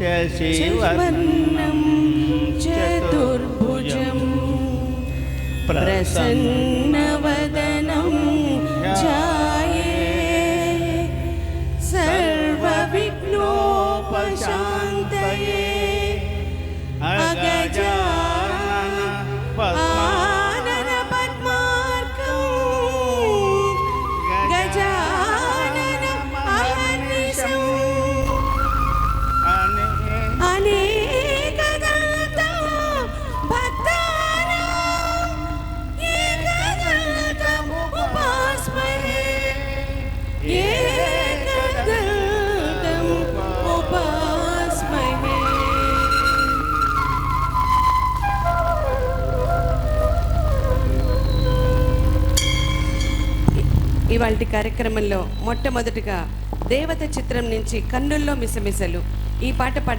శశివర్ణం చతుర్భుజం ప్రసన్నవదనం ఇవాళ కార్యక్రమంలో మొట్టమొదటిగా దేవత చిత్రం నుంచి కన్నుల్లో మిసమిసలు. ఈ పాట